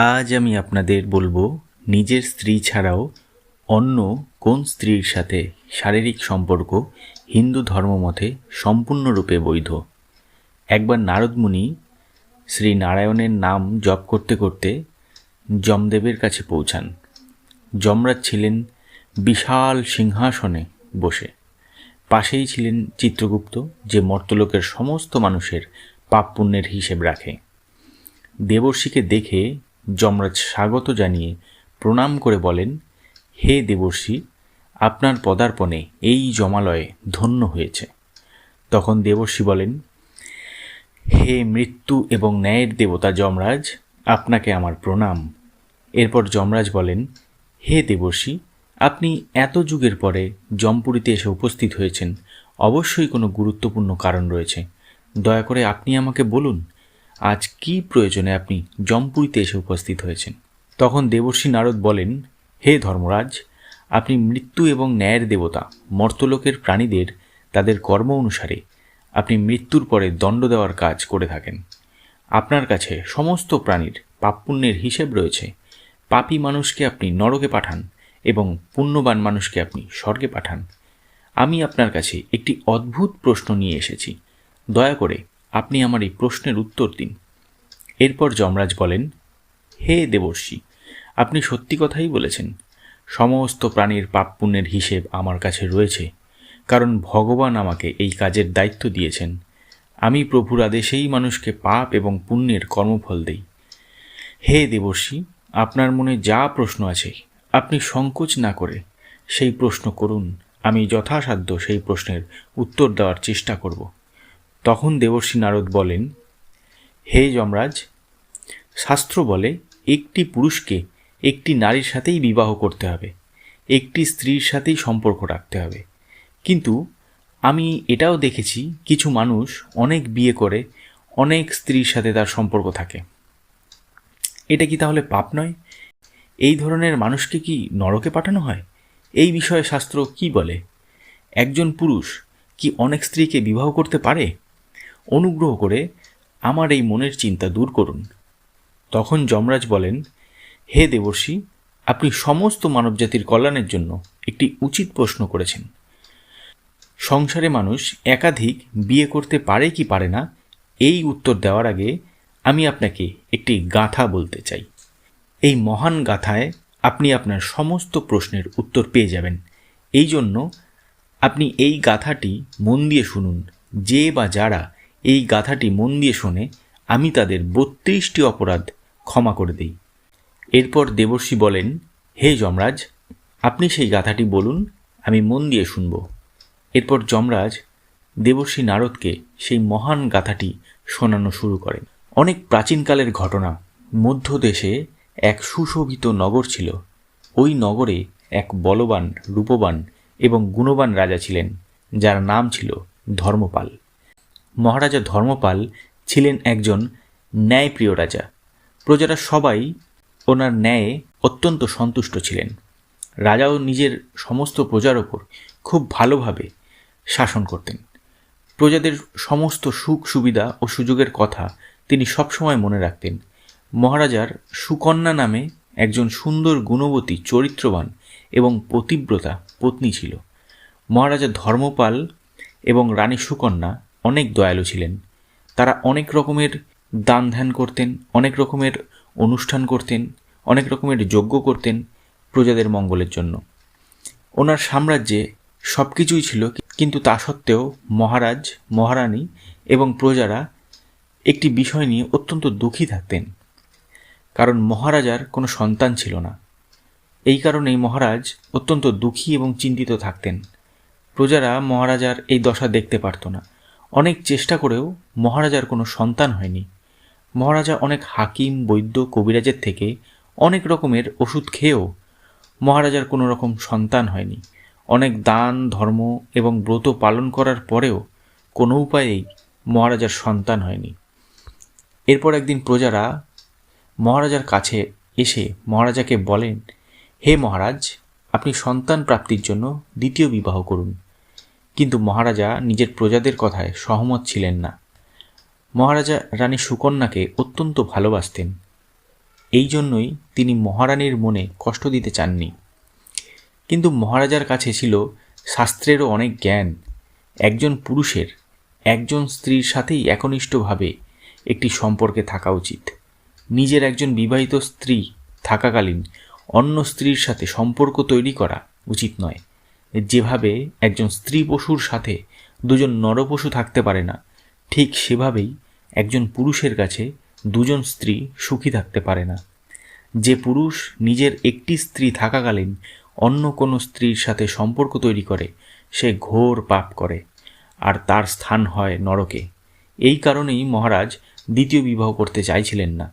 আজ আমি আপনাদের বলব, নিজের স্ত্রী ছাড়াও অন্য কোন স্ত্রীর সাথে শারীরিক সম্পর্ক হিন্দু ধর্মমতে সম্পূর্ণরূপে বৈধ? একবার নারদমুনি শ্রী নারায়ণের নাম জপ করতে করতে যমদেবের কাছে পৌঁছান। যমরাজ ছিলেন বিশাল সিংহাসনে বসে। পাশেই ছিলেন চিত্রগুপ্ত, যে মর্তলোকের সমস্ত মানুষের পাপ পুণ্যের হিসেব রাখে। দেবর্ষিকে দেখে যমরাজ স্বাগত জানিয়ে প্রণাম করে বলেন, হে দেবর্ষি, আপনার পদার্পণে এই জমালয়ে ধন্য হয়েছে। তখন দেবর্ষি বলেন, হে মৃত্যু এবং ন্যায়ের দেবতা যমরাজ, আপনাকে আমার প্রণাম। এরপর যমরাজ বলেন, হে দেবর্ষি, আপনি এত যুগের পরে জমপুরীতে এসে উপস্থিত হয়েছেন। অবশ্যই কোনো গুরুত্বপূর্ণ কারণ রয়েছে। দয়া করে আপনি আমাকে বলুন আজ কি প্রয়োজনে আপনি জমপুরীতে এসে উপস্থিত হয়েছেন? তখন দেবর্ষী নারদ বলেন, হে ধর্মরাজ, আপনি মৃত্যু এবং ন্যায়ের দেবতা, মর্তলোকের প্রাণীদের তাদের কর্ম অনুসারে আপনি মৃত্যুর পরে দণ্ড দেওয়ার কাজ করে থাকেন। আপনার কাছে সমস্ত প্রাণীর পাপপুণ্যের হিসেব রয়েছে। পাপী মানুষকে আপনি নরকে পাঠান এবং পুণ্যবান মানুষকে আপনি স্বর্গে পাঠান। আমি আপনার কাছে একটি অদ্ভুত প্রশ্ন নিয়ে এসেছি। দয়া করে আপনি আমার এই প্রশ্নের উত্তর দিন। এরপর যমরাজ বলেন, হে দেবর্ষি, আপনি সত্যি কথাই বলেছেন। সমস্ত প্রাণীর পাপ পুণ্যের হিসেব আমার কাছে রয়েছে, কারণ ভগবান আমাকে এই কাজের দায়িত্ব দিয়েছেন। আমি প্রভুর আদেশেই মানুষকে পাপ এবং পুণ্যের কর্মফল দেই। হে দেবর্ষি, আপনার মনে যা প্রশ্ন আছে, আপনি সংকোচ না করে সেই প্রশ্ন করুন। আমি যথাসাধ্য সেই প্রশ্নের উত্তর দেওয়ার চেষ্টা করব। তখন দেবর্ষী নারদ বলেন, হে যমরাজ, শাস্ত্র বলে একটি পুরুষকে একটি নারীর সাথেই বিবাহ করতে হবে, একটি স্ত্রীর সাথেই সম্পর্ক রাখতে হবে। কিন্তু আমি এটাও দেখেছি, কিছু মানুষ অনেক বিয়ে করে, অনেক স্ত্রীর সাথে তার সম্পর্ক থাকে। এটা কি তাহলে পাপ নয়? এই ধরনের মানুষকে কি নরকে পাঠানো হয়? এই বিষয়ে শাস্ত্র কি বলে? একজন পুরুষ কি অনেক স্ত্রীকে বিবাহ করতে পারে? অনুগ্রহ করে আমার এই মনের চিন্তা দূর করুন। তখন যমরাজ বলেন, হে দেবর্ষি, আপনি সমস্ত মানবজাতির কল্যাণের জন্য একটি উচিত প্রশ্ন করেছেন। সংসারে মানুষ একাধিক বিয়ে করতে পারে কি পারে না, এই উত্তর দেওয়ার আগে আমি আপনাকে একটি গাথা বলতে চাই। এই মহান গাথায় আপনি আপনার সমস্ত প্রশ্নের উত্তর পেয়ে যাবেন। এই জন্য আপনি এই গাথাটি মন দিয়ে শুনুন, যে বা যারা এই গাথাটি মন দিয়ে শোনে আমি তাদের বত্রিশটি অপরাধ ক্ষমা করে দিই। এরপর দেবর্ষি বলেন, হে যমরাজ, আপনি সেই গাথাটি বলুন, আমি মন দিয়ে শুনব। এরপর যমরাজ দেবর্ষি নারদকে সেই মহান গাথাটি শোনানো শুরু করেন। অনেক প্রাচীনকালের ঘটনা। মধ্য দেশে এক সুশোভিত নগর ছিল। ওই নগরে এক বলবান, রূপবান এবং গুণবান রাজা ছিলেন, যার নাম ছিল ধর্মপাল। মহারাজা ধর্মপাল ছিলেন একজন ন্যায়প্রিয় রাজা। প্রজারা সবাই ওনার ন্যায়ে অত্যন্ত সন্তুষ্ট ছিলেন। রাজাও নিজের সমস্ত প্রজার ওপর খুব ভালোভাবে শাসন করতেন। প্রজাদের সমস্ত সুখ সুবিধা ও সুযোগের কথা তিনি সবসময় মনে রাখতেন। মহারাজার সুকন্যা নামে একজন সুন্দর গুণবতী, চরিত্রবান এবং পতিব্রতা পত্নী ছিল। মহারাজা ধর্মপাল এবং রানী সুকন্যা অনেক দয়ালু ছিলেন। তারা অনেক রকমের দান ধ্যান করতেন, অনেক রকমের অনুষ্ঠান করতেন, অনেক রকমের যজ্ঞ করতেন প্রজাদের মঙ্গলের জন্য। ওনার সাম্রাজ্যে সব কিছুই ছিল, কিন্তু তা সত্ত্বেও মহারাজ, মহারানী এবং প্রজারা একটি বিষয় নিয়ে অত্যন্ত দুঃখী থাকতেন। কারণ মহারাজার কোনো সন্তান ছিল না। এই কারণেই মহারাজ অত্যন্ত দুঃখী এবং চিন্তিত থাকতেন। প্রজারা মহারাজার এই দশা দেখতে পারত না। অনেক চেষ্টা করেও মহারাজার কোনো সন্তান হয়নি। মহারাজা অনেক হাকিম, বৈদ্য, কবিরাজের থেকে অনেক রকমের ওষুধ খেয়েও মহারাজার কোনো রকম সন্তান হয়নি। অনেক দান, ধর্ম এবং ব্রত পালন করার পরেও কোনো উপায়েই মহারাজার সন্তান হয়নি। এরপর একদিন প্রজারা মহারাজার কাছে এসে মহারাজাকে বলেন, হে মহারাজ, আপনি সন্তান প্রাপ্তির জন্য দ্বিতীয় বিবাহ করুন। কিন্তু মহারাজা নিজের প্রজাদের কথায় সহমত ছিলেন না। মহারাজা রানী সুকন্যাকে অত্যন্ত ভালোবাসতেন। এই জন্যই তিনি মহারানীর মনে কষ্ট দিতে চাননি। কিন্তু মহারাজার কাছে ছিল শাস্ত্রেরও অনেক জ্ঞান। একজন পুরুষের, একজন স্ত্রীর সাথেই একনিষ্ঠভাবে একটি সম্পর্কে থাকা উচিত। নিজের একজন বিবাহিত স্ত্রী থাকাকালীন অন্য স্ত্রীর সাথে সম্পর্ক তৈরি করা উচিত নয়। যেভাবে একজন স্ত্রী পশুর সাথে দুজন নরপশু থাকতে পারে না, ঠিক সেভাবেই একজন পুরুষের কাছে দুজন স্ত্রী সুখী থাকতে পারে না। যে পুরুষ নিজের একটি স্ত্রী থাকাকালীন অন্য কোনো স্ত্রীর সাথে সম্পর্ক তৈরি করে, সে ঘোর পাপ করে, আর তার স্থান হয় নরকে। এই কারণেই মহারাজ দ্বিতীয় বিবাহ করতে চাইছিলেন না।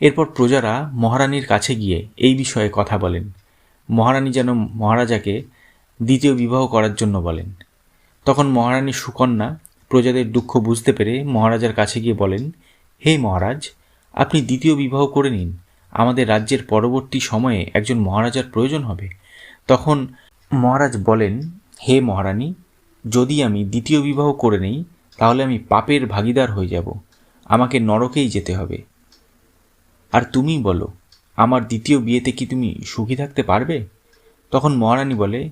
এরপর প্রজারা মহারানীর কাছে গিয়ে এই বিষয়ে কথা বলেন। মহারানী যেন মহারাজাকে দ্বিতীয় বিবাহ করার জন্য বলেন। তখন মহারানী সুকন্যা প্রজাদের দুঃখ বুঝতে পেরে মহারাজার কাছে গিয়ে বলেন, হে মহারাজ, আপনি দ্বিতীয় বিবাহ করে নিন। আমাদের রাজ্যের পরবর্তী সময়ে একজন মহারাজার প্রয়োজন হবে। তখন মহারাজ বলেন, হে মহারানী, যদি আমি দ্বিতীয় বিবাহ করে নেই, তাহলে আমি পাপের ভাগিদার হয়ে যাব। আমাকে নরকেই যেতে হবে। আর তুমি বলো, আমার দ্বিতীয় বিয়েতে কি তুমি সুখী থাকতে পারবে? তখন মহারানী বলে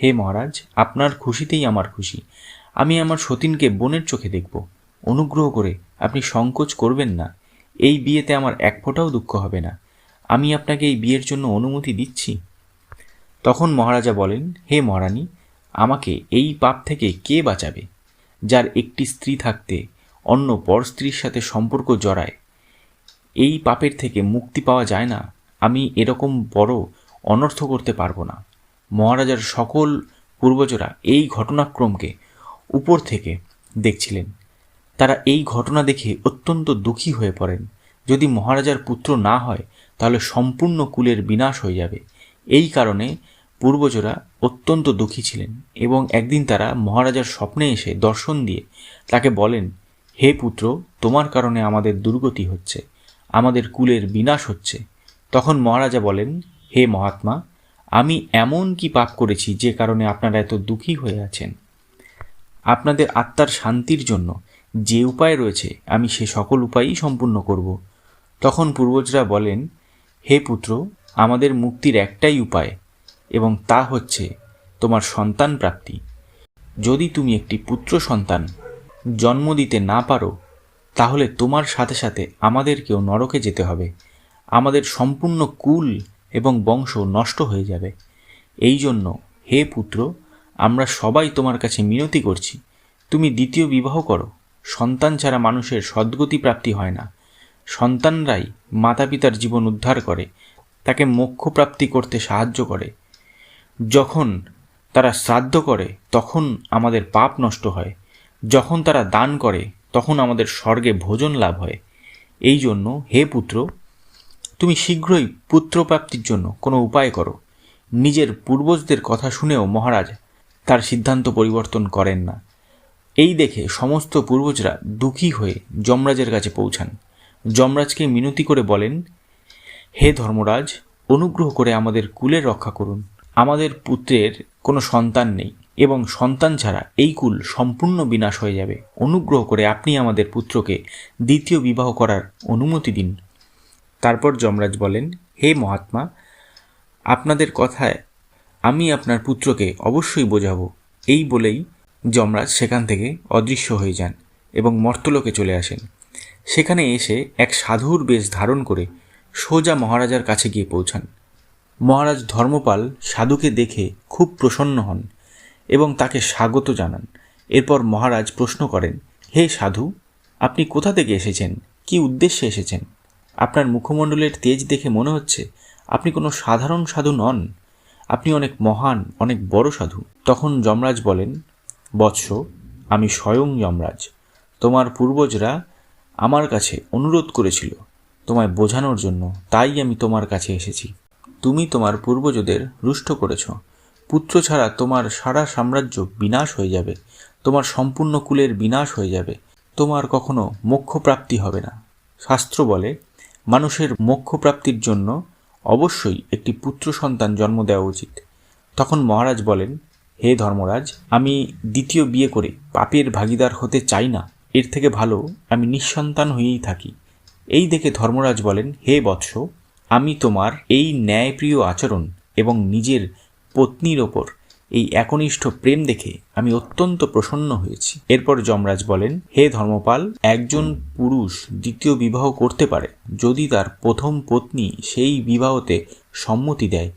হে মহারাজ, আপনার খুশিতেই আমার খুশি। আমি আমার সতীনকে বোনের চোখে দেখব। অনুগ্রহ করে আপনি সংকোচ করবেন না। এই বিয়েতে আমার এক ফোঁটাও দুঃখ হবে না। আমি আপনাকে এই বিয়ের জন্য অনুমতি দিচ্ছি। তখন মহারাজা বলেন, হে মহারানী, আমাকে এই পাপ থেকে কে বাঁচাবে? যার একটি স্ত্রী থাকতে অন্য পর স্ত্রীর সাথে সম্পর্ক জড়ায়, এই পাপের থেকে মুক্তি পাওয়া যায় না। আমি এরকম বড় অনর্থ করতে পারব না। মহারাজার সকল পূর্বজরা এই ঘটনাক্রমকে উপর থেকে দেখছিলেন। তারা এই ঘটনা দেখে অত্যন্ত দুঃখী হয়ে পড়েন। যদি মহারাজার পুত্র না হয়, তাহলে সম্পূর্ণ কুলের বিনাশ হয়ে যাবে। এই কারণে পূর্বজরা অত্যন্ত দুঃখী ছিলেন এবং একদিন তারা মহারাজার স্বপ্নে এসে দর্শন দিয়ে তাকে বলেন, হে পুত্র, তোমার কারণে আমাদের দুর্গতি হচ্ছে, আমাদের কুলের বিনাশ হচ্ছে। তখন মহারাজা বলেন, হে মহাত্মা আমি এমন কি পাপ করেছি যে কারণে আপনারা এত দুঃখী হয়ে আছেন? আপনাদের আত্মার শান্তির জন্য যে উপায় রয়েছে, আমি সে সকল উপায়ই সম্পূর্ণ করব। তখন পূর্বজরা বলেন, হে পুত্র, আমাদের মুক্তির একটাই উপায়, এবং তা হচ্ছে তোমার সন্তান প্রাপ্তি। যদি তুমি একটি পুত্র সন্তান জন্ম দিতে না পারো, তাহলে তোমার সাথে সাথে আমাদেরকেও নরকে যেতে হবে। আমাদের সম্পূর্ণ কুল এবং বংশ নষ্ট হয়ে যাবে। এই জন্য, হে পুত্র, আমরা সবাই তোমার কাছে মিনতি করছি। তুমি দ্বিতীয় বিবাহ করো। সন্তান ছাড়া মানুষের সদ্গতি প্রাপ্তি হয় না। সন্তানরাই মাতা পিতার জীবন উদ্ধার করে, তাকে মোক্ষ প্রাপ্তি করতে সাহায্য করে। যখন তারা শ্রাদ্ধ করে, তখন আমাদের পাপ নষ্ট হয়। যখন তারা দান করে, তখন আমাদের স্বর্গে ভোজন লাভ হয়। এই জন্য, হে পুত্র তুমি শীঘ্রই পুত্রপ্রাপ্তির জন্য কোনো উপায় করো। নিজের পূর্বজদের কথা শুনেও মহারাজ তার সিদ্ধান্ত পরিবর্তন করেন না। এই দেখে সমস্ত পূর্বজরা দুঃখী হয়ে যমরাজের কাছে পৌঁছান। যমরাজকে মিনতি করে বলেন, হে ধর্মরাজ, অনুগ্রহ করে আমাদের কুলের রক্ষা করুন। আমাদের পুত্রের কোনো সন্তান নেই এবং সন্তান ছাড়া এই কুল সম্পূর্ণ বিনাশ হয়ে যাবে। অনুগ্রহ করে আপনি আমাদের পুত্রকে দ্বিতীয় বিবাহ করার অনুমতি দিন। তারপর যমরাজ বলেন, হে মহাত্মা, আপনাদের কথায় আমি আপনার পুত্রকে অবশ্যই বোঝাবো। এই বলেই যমরাজ সেখান থেকে অদৃশ্য হয়ে যান এবং মর্তলোকে চলে আসেন। সেখানে এসে এক সাধুর বেশ ধারণ করে সোজা মহারাজার কাছে গিয়ে পৌঁছান। মহারাজ ধর্মপাল সাধুকে দেখে খুব প্রসন্ন হন এবং তাকে স্বাগত জানান। এরপর মহারাজ প্রশ্ন করেন, হে সাধু, আপনি কোথা থেকে এসেছেন? কি উদ্দেশ্যে এসেছেন? আপনার মুখমণ্ডলের তেজ দেখে মনে হচ্ছে আপনি কোনো সাধারণ সাধু নন। আপনি অনেক মহান, অনেক বড় সাধু। তখন যমরাজ বলেন, বৎস, আমি স্বয়ং যমরাজ। তোমার পূর্বজরা আমার কাছে অনুরোধ করেছিল তোমায় বোঝানোর জন্য, তাই আমি তোমার কাছে এসেছি। তুমি তোমার পূর্বজদের রুষ্ট করেছ। পুত্র ছাড়া তোমার সারা সাম্রাজ্য বিনাশ হয়ে যাবে। তোমার সম্পূর্ণ কুলের বিনাশ হয়ে যাবে। তোমার কখনো মোক্ষ প্রাপ্তি হবে না। শাস্ত্র বলে মানুষের মোক্ষ প্রাপ্তির জন্য অবশ্যই একটি পুত্র সন্তান জন্ম দেওয়া উচিত। তখন মহারাজ বলেন, হে ধর্মরাজ, আমি দ্বিতীয় বিয়ে করে পাপের ভাগিদার হতে চাই না। এর থেকে ভালো আমি নিঃসন্তান হয়েই থাকি। এই দেখে ধর্মরাজ বলেন, হে বৎস, আমি তোমার এই ন্যায়প্রিয় আচরণ এবং নিজের পত্নীর ওপর এই একনিষ্ঠ প্রেম দেখে আমি অত্যন্ত প্রসন্ন হয়েছি। এরপর যমরাজ বলেন, হে ধর্মপাল, একজন পুরুষ দ্বিতীয় বিবাহ করতে পারে। যদি তার প্রথম পত্নী সেই বিবাহতে সম্মতি দেয়,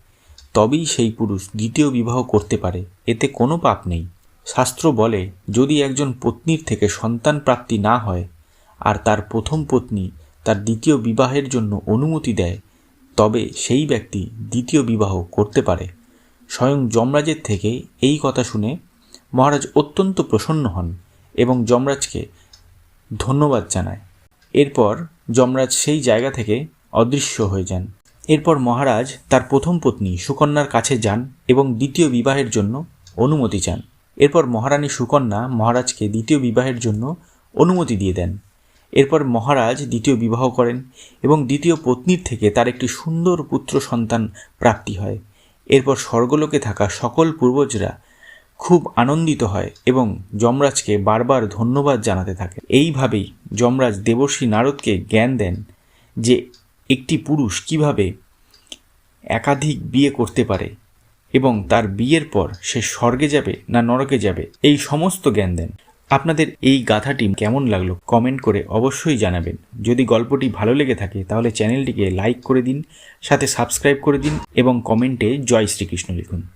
তবেই সেই পুরুষ দ্বিতীয় বিবাহ করতে পারে। এতে কোনো পাপ নেই। শাস্ত্র বলে, যদি একজন পত্নীর থেকে সন্তান প্রাপ্তি না হয়, আর তার প্রথম পত্নী তার দ্বিতীয় বিবাহের জন্য অনুমতি দেয়, তবে সেই ব্যক্তি দ্বিতীয় বিবাহ করতে পারে। স্বয়ং যমরাজের থেকে এই কথা শুনে মহারাজ অত্যন্ত প্রসন্ন হন এবং যমরাজকে ধন্যবাদ জানায়। এরপর যমরাজ সেই জায়গা থেকে অদৃশ্য হয়ে যান। এরপর মহারাজ তার প্রথম পত্নী সুকন্যার কাছে যান এবং দ্বিতীয় বিবাহের জন্য অনুমতি চান। এরপর মহারানী সুকন্যা মহারাজকে দ্বিতীয় বিবাহের জন্য অনুমতি দিয়ে দেন। এরপর মহারাজ দ্বিতীয় বিবাহ করেন এবং দ্বিতীয় পত্নীর থেকে তার একটি সুন্দর পুত্র সন্তান প্রাপ্তি হয়। এরপর স্বর্গলোকে থাকা সকল পূর্বজরা খুব আনন্দিত হয় এবং যমরাজকে বারবার ধন্যবাদ জানাতে থাকে। এইভাবেই যমরাজ দেবর্ষী নারদকে জ্ঞান দেন যে একটি পুরুষ কীভাবে একাধিক বিয়ে করতে পারে এবং তার বিয়ের পর সে স্বর্গে যাবে না নরকে যাবে, এই সমস্ত জ্ঞান দেন। আপনাদের এই গাথাটি কেমন লাগল কমেন্ট করে অবশ্যই জানাবেন। যদি গল্পটি ভালো লেগে থাকে, তাহলে চ্যানেলটিকে লাইক করে দিন, সাথে সাবস্ক্রাইব করে দিন এবং কমেন্টে জয় শ্রীকৃষ্ণ লিখুন।